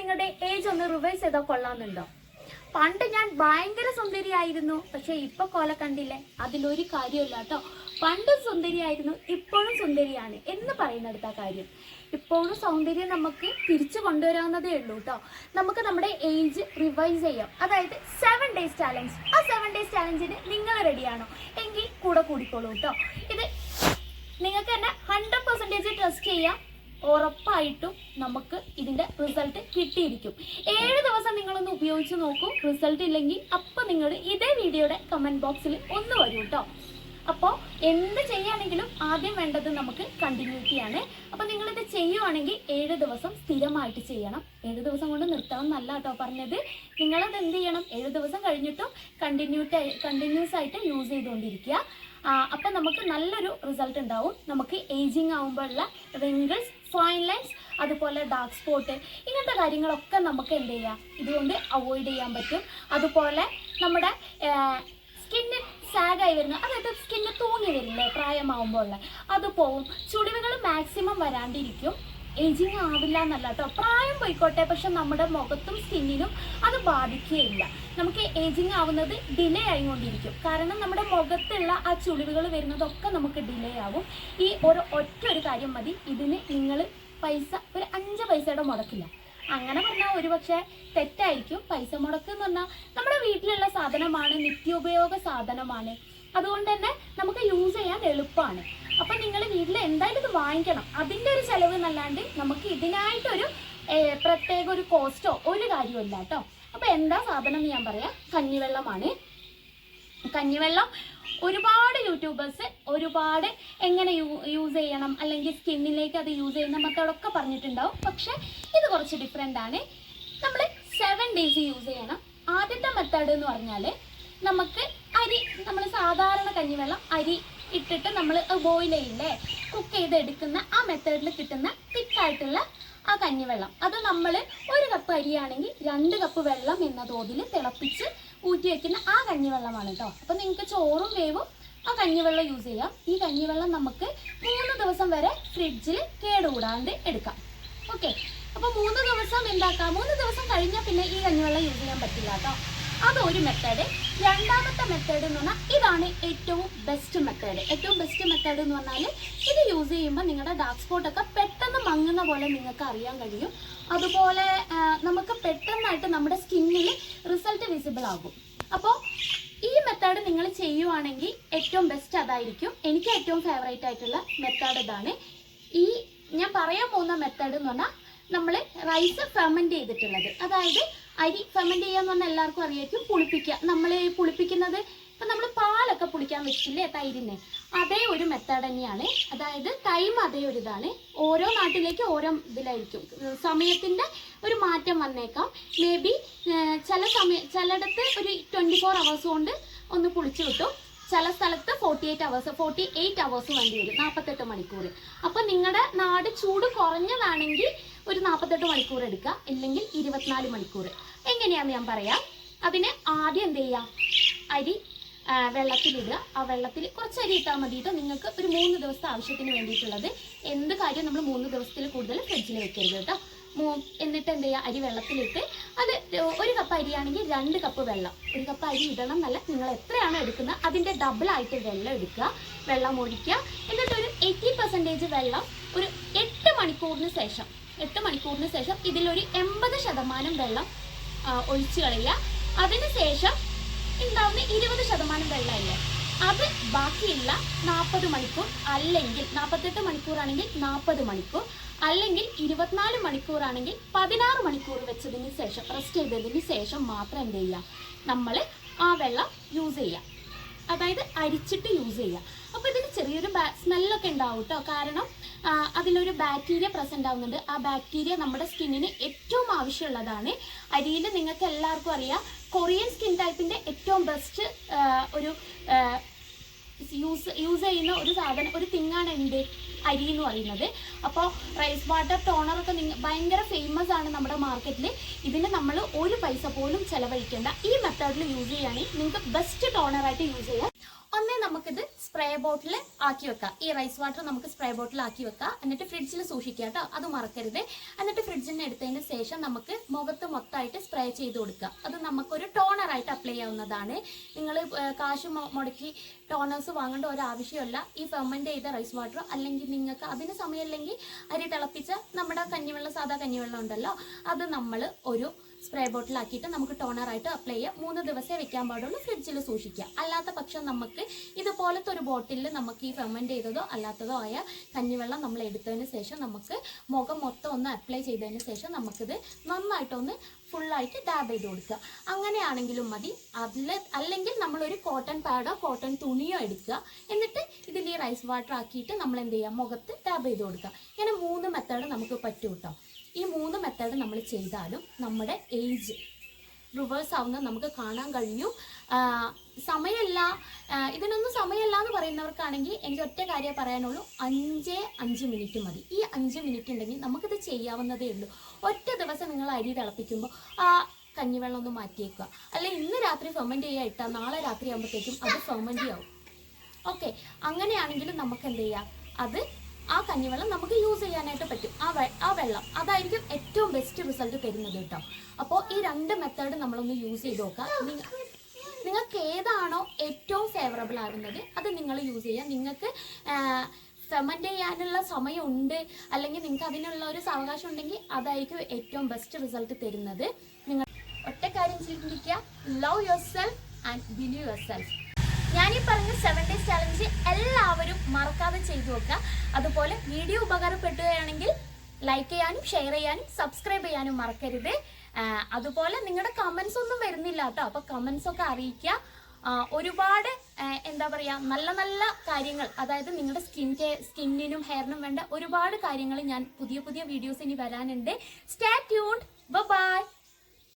നിങ്ങളുടെ ഏജ് ഒന്ന് റിവൈസ് ചെയ്താൽ കൊള്ളാമെന്നുണ്ടോ? പണ്ട് ഞാൻ ഭയങ്കര സുന്ദരിയായിരുന്നു. പക്ഷെ ഇപ്പൊ കൊല കണ്ടില്ലേ? അതിലൊരു കാര്യമില്ല കേട്ടോ. പണ്ടും സുന്ദരിയായിരുന്നു ഇപ്പോഴും സുന്ദരിയാണ് എന്ന് പറയുന്നിടത്ത കാര്യം. ഇപ്പോഴും സൗന്ദര്യം നമുക്ക് തിരിച്ചു കൊണ്ടുവരാവുന്നതേ ഉള്ളൂ കേട്ടോ. നമുക്ക് നമ്മുടെ ഏജ് റിവൈസ് ചെയ്യാം. അതായത് സെവൻ ഡേയ്സ് ചാലഞ്ച് ആ സെവൻ ഡേയ്സ് ചാലഞ്ചിന് നിങ്ങൾ റെഡിയാണോ എങ്കിൽ കൂടെ കൂടിക്കോളൂ കേട്ടോ. ഇത് നിങ്ങൾക്ക് തന്നെ ഹൺഡ്രഡ് പെർസെന്റേജ് ട്രസ്റ്റ് ചെയ്യാം. ഉറപ്പായിട്ടും നമുക്ക് ഇതിന്റെ റിസൾട്ട് കിട്ടിയിരിക്കും. ഏഴ് ദിവസം നിങ്ങളൊന്ന് ഉപയോഗിച്ച് നോക്കും. റിസൾട്ട് ഇല്ലെങ്കിൽ അപ്പം നിങ്ങൾ ഇതേ വീഡിയോയുടെ കമന്റ് ബോക്സിൽ ഒന്ന് വരൂ കേട്ടോ അപ്പോൾ എന്ത് ചെയ്യുകയാണെങ്കിലും ആദ്യം വേണ്ടത് നമുക്ക് കണ്ടിന്യൂറ്റിയാണ് അപ്പോൾ നിങ്ങളിത് ചെയ്യുവാണെങ്കിൽ ഏഴ് ദിവസം സ്ഥിരമായിട്ട് ചെയ്യണം. ഏഴ് ദിവസം കൊണ്ട് നിർത്തണം എന്നല്ല കേട്ടോ പറഞ്ഞത്. നിങ്ങളത് എന്ത് ചെയ്യണം? ഏഴ് ദിവസം കഴിഞ്ഞിട്ടും കണ്ടിന്യൂട്ട് കണ്ടിന്യൂസ് ആയിട്ട് യൂസ് ചെയ്തുകൊണ്ടിരിക്കുക. അപ്പൊ നമുക്ക് നല്ലൊരു റിസൾട്ട് ഉണ്ടാവും. നമുക്ക് ഏജിങ് ആകുമ്പോഴുള്ള റിങ്കിൾസ് ഫൈൻ ലൈൻസ് അതുപോലെ ഡാർക്ക് സ്പോട്ട് ഇങ്ങനത്തെ കാര്യങ്ങളൊക്കെ നമുക്ക് എന്ത് ചെയ്യാം? ഇതുകൊണ്ട് അവോയ്ഡ് ചെയ്യാൻ പറ്റും. അതുപോലെ നമ്മുടെ സ്കിന്ന് സാഗായി വരുന്ന അതായത് സ്കിന്ന് തൂങ്ങി വരില്ലേ പ്രായമാകുമ്പോൾ അത് പോവും. ചുളിവുകൾ മാക്സിമം വരാണ്ടിരിക്കും. ഏജിങ് ആവില്ല എന്നല്ല കേട്ടോ പ്രായം പോയിക്കോട്ടെ പക്ഷെ നമ്മുടെ മുഖത്തും സ്കിന്നിനും അത് ബാധിക്കുകയില്ല. നമുക്ക് ഏജിങ് ആവുന്നത് ഡിലേ ആയിക്കൊണ്ടിരിക്കും. കാരണം നമ്മുടെ മുഖത്തുള്ള ആ ചുളിവുകൾ വരുന്നതൊക്കെ നമുക്ക് ഡിലേ ആവും. ഈ ഒരു ഒറ്റ ഒരു കാര്യം മതി. ഇതിന് നിങ്ങൾ പൈസ ഒരു അഞ്ച് പൈസയുടെ മുടക്കില്ല. അങ്ങനെ പറഞ്ഞാൽ ഒരുപക്ഷെ തെറ്റായിരിക്കും. പൈസ മുടക്ക് എന്ന് പറഞ്ഞാൽ നമ്മുടെ വീട്ടിലുള്ള സാധനമാണ് നിത്യോപയോഗ സാധനമാണ്. അതുകൊണ്ട് തന്നെ നമുക്ക് യൂസ് ചെയ്യാൻ എളുപ്പമാണ്. അപ്പൊ നിങ്ങൾ വീട്ടിൽ എന്തായാലും ഇത് വാങ്ങിക്കണം. അതിന്റെ ഒരു ചെലവ് എന്നല്ലാണ്ട് നമുക്ക് ഇതിനായിട്ടൊരു പ്രത്യേക ഒരു കോസ്റ്റോ ഒരു കാര്യമില്ല കേട്ടോ. അപ്പൊ എന്താ സാധനം ഞാൻ പറയാം. കഞ്ഞിവെള്ളമാണ്. കഞ്ഞിവെള്ളം ഒരുപാട് യൂട്യൂബേഴ്സ് ഒരുപാട് എങ്ങനെ യൂസ് ചെയ്യണം അല്ലെങ്കിൽ സ്കിന്നിലേക്ക് അത് യൂസ് ചെയ്യുന്ന മെത്തേഡൊക്കെ പറഞ്ഞിട്ടുണ്ടാവും. പക്ഷെ ഇത് കുറച്ച് ഡിഫറെന്റ് ആണ്. നമ്മൾ സെവൻ ഡേയ്സ് യൂസ് ചെയ്യണം. ആദ്യത്തെ മെത്തേഡ് എന്ന് പറഞ്ഞാൽ നമുക്ക് അരി നമ്മൾ സാധാരണ കഞ്ഞിവെള്ളം അരി ഇട്ടിട്ട് നമ്മൾ ബോയിൽ ചെയ്യില്ലേ? കുക്ക് ചെയ്ത് എടുക്കുന്ന ആ മെത്തേഡിൽ കിട്ടുന്ന തിക്കായിട്ടുള്ള ആ കഞ്ഞിവെള്ളം. അത് നമ്മൾ ഒരു കപ്പ് അരിയാണെങ്കിൽ രണ്ട് കപ്പ് വെള്ളം എന്ന തോതിൽ തിളപ്പിച്ച് ഊറ്റി വയ്ക്കുന്ന ആ കഞ്ഞിവെള്ളമാണ് കേട്ടോ അപ്പം നിങ്ങൾക്ക് ചോറും വേവും ആ കഞ്ഞിവെള്ളം യൂസ് ചെയ്യാം. ഈ കഞ്ഞിവെള്ളം നമുക്ക് മൂന്ന് ദിവസം വരെ ഫ്രിഡ്ജിൽ കേടുകൂടാണ്ട് എടുക്കാം. ഓക്കെ അപ്പോൾ മൂന്ന് ദിവസം എന്താക്കാം? മൂന്ന് ദിവസം കഴിഞ്ഞാൽ പിന്നെ ഈ കഞ്ഞിവെള്ളം യൂസ് ചെയ്യാൻ പറ്റില്ല കേട്ടോ അതൊരു മെത്തേഡ് രണ്ടാമത്തെ മെത്തേഡ് എന്ന് പറഞ്ഞാൽ ഇതാണ് ഏറ്റവും ബെസ്റ്റ് മെത്തേഡ് ഏറ്റവും ബെസ്റ്റ് മെത്തേഡ് എന്ന് പറഞ്ഞാൽ ഇത് യൂസ് ചെയ്യുമ്പോൾ നിങ്ങളുടെ ഡാർക്ക് സ്പോട്ട് ഒക്കെ പെട്ടെന്ന് മങ്ങുന്ന പോലെ നിങ്ങൾക്ക് അറിയാൻ കഴിയും. അതുപോലെ നമുക്ക് പെട്ടെന്നായിട്ട് നമ്മുടെ സ്കിന്നിൽ റിസൾട്ട് വിസിബിൾ ആകും. അപ്പോൾ ഈ മെത്തേഡ് നിങ്ങൾ ചെയ്യുവാണെങ്കിൽ ഏറ്റവും ബെസ്റ്റ് അതായിരിക്കും. എനിക്ക് ഏറ്റവും ഫേവറേറ്റ് ആയിട്ടുള്ള മെത്തേഡ് ഇതാണ്. ഈ ഞാൻ പറയാൻ പോകുന്ന മെത്തേഡ് എന്ന് പറഞ്ഞാൽ നമ്മൾ റൈസ് ഫെർമെന്റ് ചെയ്തിട്ടുള്ളത്. അതായത് അരി ഫെർമെന്റ് ചെയ്യാന്ന് പറഞ്ഞാൽ എല്ലാവർക്കും അറിയായിരിക്കും. പുളിപ്പിക്കുക. നമ്മൾ പുളിപ്പിക്കുന്നത് ഇപ്പം നമ്മൾ പാലൊക്കെ പുളിക്കാൻ വെച്ചില്ലേ തൈരിനെ? അതേ ഒരു മെത്തേഡ് തന്നെയാണ്. അതായത് ടൈം അതേ ഒരു ഇതാണ്. ഓരോ നാട്ടിലേക്ക് ഓരോ ഇതിലായിരിക്കും. സമയത്തിന്റെ ഒരു മാറ്റം വന്നേക്കാം. മേ ബി ചില സമയ ചിലയിടത്ത് ഒരു ട്വന്റി ഫോർ അവേഴ്സ് കൊണ്ട് ഒന്ന് പുളിച്ചു കിട്ടും. ചില സ്ഥലത്ത് forty eight hours forty eight hours വേണ്ടി വരും. നാൽപ്പത്തെട്ട് മണിക്കൂർ അപ്പോൾ നിങ്ങളുടെ നാട് ചൂട് കുറഞ്ഞതാണെങ്കിൽ ഒരു നാൽപ്പത്തെട്ട് മണിക്കൂർ എടുക്കുക അല്ലെങ്കിൽ ഇരുപത്തിനാല് മണിക്കൂർ. എങ്ങനെയാണെന്ന് ഞാൻ പറയാം. അതിന് ആദ്യം എന്ത് ചെയ്യുക അരി വെള്ളത്തിലിടുക ആ വെള്ളത്തിൽ കുറച്ച് അരി ഇട്ടാൽ മതി കേട്ടോ നിങ്ങൾക്ക് ഒരു മൂന്ന് ദിവസത്തെ ആവശ്യത്തിന് വേണ്ടിയിട്ടുള്ളത്. എന്ത് കാര്യം നമ്മൾ മൂന്ന് ദിവസത്തിൽ കൂടുതൽ ഫ്രിഡ്ജിൽ വെക്കരുത് കേട്ടോ മൂ- എന്നിട്ട് എന്ത് ചെയ്യുക അരി വെള്ളത്തിലിട്ട് അത് ഒരു കപ്പ് അരിയാണെങ്കിൽ രണ്ട് കപ്പ് വെള്ളം. ഒരു കപ്പ് അരി ഇടണം എന്നല്ല നിങ്ങൾ എത്രയാണോ എടുക്കുന്നത് അതിന്റെ ഡബിളായിട്ട് വെള്ളം എടുക്കുക. വെള്ളം ഒഴിക്കുക. എന്നിട്ട് ഒരു എയ്റ്റി പെർസെന്റേജ് വെള്ളം ഒരു എട്ട് മണിക്കൂറിന് ശേഷം എട്ട് മണിക്കൂറിന് ശേഷം ഇതിലൊരു എൺപത് ശതമാനം വെള്ളം ഒഴിച്ചു കളയുക. അതിനുശേഷം ഉണ്ടാവുന്ന ഇരുപത് ശതമാനം വെള്ളമില്ലേ അത് ബാക്കിയുള്ള നാൽപ്പത് മണിക്കൂർ അല്ലെങ്കിൽ നാൽപ്പത്തെട്ട് മണിക്കൂറാണെങ്കിൽ നാൽപ്പത് മണിക്കൂർ അല്ലെങ്കിൽ ഇരുപത്തിനാല് മണിക്കൂറാണെങ്കിൽ പതിനാറ് മണിക്കൂർ വെച്ചതിന് ശേഷം റെസ്റ്റ് ചെയ്തതിന് ശേഷം മാത്രം എന്ത് ചെയ്യുക? നമ്മൾ ആ വെള്ളം യൂസ് ചെയ്യുക. അതായത് അരിച്ചിട്ട് യൂസ് ചെയ്യുക. അപ്പോൾ ഇതിന് ചെറിയൊരു സ്മെല്ലൊക്കെ ഉണ്ടാവും കേട്ടോ കാരണം അതിലൊരു ബാക്ടീരിയ പ്രസന്റ് ആവുന്നുണ്ട്. ആ ബാക്ടീരിയ നമ്മുടെ സ്കിന്നിന് ഏറ്റവും ആവശ്യമുള്ളതാണ്. അരിയിൽ നിങ്ങൾക്ക് എല്ലാവർക്കും അറിയാം കൊറിയൻ സ്കിൻ ടൈപ്പിന്റെ ഏറ്റവും ബെസ്റ്റ് ഒരു യൂസ് യൂസ് ചെയ്യുന്ന ഒരു സാധനം ഒരു തിങ്ങാണ് എന്ത് അരി എന്ന് പറയുന്നത്. അപ്പോൾ റൈസ് വാട്ടർ ടോണറൊക്കെ നിങ്ങൾ ഭയങ്കര ഫേമസ് ആണ് നമ്മുടെ മാർക്കറ്റിൽ ഇതിന് നമ്മൾ ഒരു പൈസ പോലും ചിലവഴിക്കേണ്ട. ഈ മെത്തേഡിൽ യൂസ് ചെയ്യുകയാണെങ്കിൽ നിങ്ങൾക്ക് ബെസ്റ്റ് ടോണറായിട്ട് യൂസ് ചെയ്യാം. ഒന്നേ നമുക്കിത് സ്പ്രേ ബോട്ടിൽ ആക്കി വെക്കാം. ഈ റൈസ് വാട്ടർ നമുക്ക് സ്പ്രേ ബോട്ടിൽ ആക്കി വെക്കാം. എന്നിട്ട് ഫ്രിഡ്ജിൽ സൂക്ഷിക്കുക കേട്ടോ. അത് മറക്കരുത്. എന്നിട്ട് ഫ്രിഡ്ജിൽ നിന്ന് എടുത്തതിന് ശേഷം നമുക്ക് മുഖത്ത് മൊത്തമായിട്ട് സ്പ്രേ ചെയ്ത് കൊടുക്കുക. അത് നമുക്കൊരു ടോണറായിട്ട് അപ്ലൈ ചെയ്യാവുന്നതാണ്. നിങ്ങൾ കാശ് മുടക്കി ടോണേഴ്സ് വാങ്ങേണ്ട ഒരു ആവശ്യമല്ല ഈ ഫെർമെന്റ് ചെയ്ത റൈസ് വാട്ടറോ അല്ലെങ്കിൽ നിങ്ങൾക്ക് അതിന് സമയമല്ലെങ്കിൽ അരി തിളപ്പിച്ച നമ്മുടെ കഞ്ഞിവെള്ളം സാധാ കഞ്ഞിവെള്ളം ഉണ്ടല്ലോ. അത് നമ്മൾ ഒരു സ്പ്രേ ബോട്ടിലാക്കിയിട്ട് നമുക്ക് ടോണറായിട്ട് അപ്ലൈ ചെയ്യാം. മൂന്ന് ദിവസമേ വെക്കാൻ പാടുള്ളൂ ഫ്രിഡ്ജിൽ സൂക്ഷിക്കുക അല്ലാത്ത പക്ഷം നമുക്ക് ഇതുപോലത്തെ ഒരു ബോട്ടിലിൽ നമുക്ക് ഈ ഫെർമെന്റ് ചെയ്തതോ അല്ലാത്തതോ ആയ കഞ്ഞിവെള്ളം നമ്മൾ എടുത്തതിന് ശേഷം നമുക്ക് മുഖം മൊത്തം ഒന്ന് അപ്ലൈ ചെയ്തതിന് ശേഷം നമുക്കിത് നന്നായിട്ടൊന്ന് ഫുള്ളായിട്ട് ഡാബ് ചെയ്ത് കൊടുക്കുക. അങ്ങനെയാണെങ്കിലും മതി. അതിൽ അല്ലെങ്കിൽ നമ്മളൊരു കോട്ടൺ പാഡോ കോട്ടൺ തുണിയോ എടുക്കുക. എന്നിട്ട് ഇതിൽ ഈ റൈസ് വാട്ടർ ആക്കിയിട്ട് നമ്മൾ എന്ത് ചെയ്യുക മുഖത്ത് ഡാബ് ചെയ്ത് കൊടുക്കുക. ഇങ്ങനെ മൂന്ന് മെത്തേഡ് നമുക്ക് പറ്റും കേട്ടോ ഈ മൂന്ന് മെത്തേഡ് നമ്മൾ ചെയ്താലും നമ്മുടെ ഏജ് റിവേഴ്സ് ആവുന്നത് നമുക്ക് കാണാൻ കഴിഞ്ഞു. സമയമല്ല. ഇതിനൊന്നും സമയമല്ല എന്ന് പറയുന്നവർക്കാണെങ്കിൽ എനിക്ക് ഒറ്റ കാര്യമേ പറയാനുള്ളൂ. അഞ്ചേ അഞ്ച് മിനിറ്റ് മതി. ഈ അഞ്ച് മിനിറ്റ് ഉണ്ടെങ്കിൽ നമുക്കിത് ചെയ്യാവുന്നതേ ഉള്ളൂ. ഒറ്റ ദിവസം നിങ്ങൾ അരി തിളപ്പിക്കുമ്പോൾ ആ കഞ്ഞിവെള്ളം ഒന്ന് മാറ്റിയേക്കുക. അല്ലെങ്കിൽ ഇന്ന് രാത്രി ഫെർമെന്റ് ചെയ്യാൻ ഇട്ടാൽ നാളെ രാത്രി ആകുമ്പോഴത്തേക്കും അത് ഫെർമെന്റ് ആവും ഓക്കെ അങ്ങനെയാണെങ്കിലും നമുക്ക് എന്ത് ചെയ്യാം? അത് ആ കഞ്ഞിവെള്ളം നമുക്ക് യൂസ് ചെയ്യാനായിട്ട് പറ്റും. ആ ആ വെള്ളം അതായിരിക്കും ഏറ്റവും ബെസ്റ്റ് റിസൾട്ട് തരുന്നത് കേട്ടോ. അപ്പോൾ ഈ രണ്ട് മെത്തേഡ് നമ്മളൊന്ന് യൂസ് ചെയ്ത് നോക്കാം. നിങ്ങ- നിങ്ങൾക്ക് ഏതാണോ ഏറ്റവും ഫേവറബിൾ ആകുന്നത് അത് നിങ്ങൾ യൂസ് ചെയ്യാം. നിങ്ങൾക്ക് ഫെമന്റ് ചെയ്യാനുള്ള സമയമുണ്ട് അല്ലെങ്കിൽ നിങ്ങൾക്ക് അതിനുള്ള ഒരു സാവകാശം ഉണ്ടെങ്കിൽ അതായിരിക്കും ഏറ്റവും ബെസ്റ്റ് റിസൾട്ട് തരുന്നത്. നിങ്ങൾ ഒറ്റ കാര്യം ചിന്തിക്കുക love yourself and believe yourself ഞാൻ ഈ പറഞ്ഞ സെവൻ ഡേയ്സ് ചലഞ്ച് എല്ലാവരും മറക്കാതെ ചെയ്തു വെക്കുക. അതുപോലെ വീഡിയോ ഉപകാരപ്പെടുകയാണെങ്കിൽ ലൈക്ക് ചെയ്യാനും ഷെയർ ചെയ്യാനും സബ്സ്ക്രൈബ് ചെയ്യാനും മറക്കരുത്. അതുപോലെ നിങ്ങളുടെ കമൻസ് ഒന്നും വരുന്നില്ല കേട്ടോ. അപ്പൊ കമൻസ് ഒക്കെ അറിയിക്കുക. ഒരുപാട് എന്താ പറയാ നല്ല നല്ല കാര്യങ്ങൾ അതായത് നിങ്ങളുടെ സ്കിൻ കെയർ സ്കിന്നിനും ഹെയറിനും വേണ്ട ഒരുപാട് കാര്യങ്ങൾ ഞാൻ പുതിയ പുതിയ വീഡിയോസ് ഇനി വരാനുണ്ട്. Stay tuned by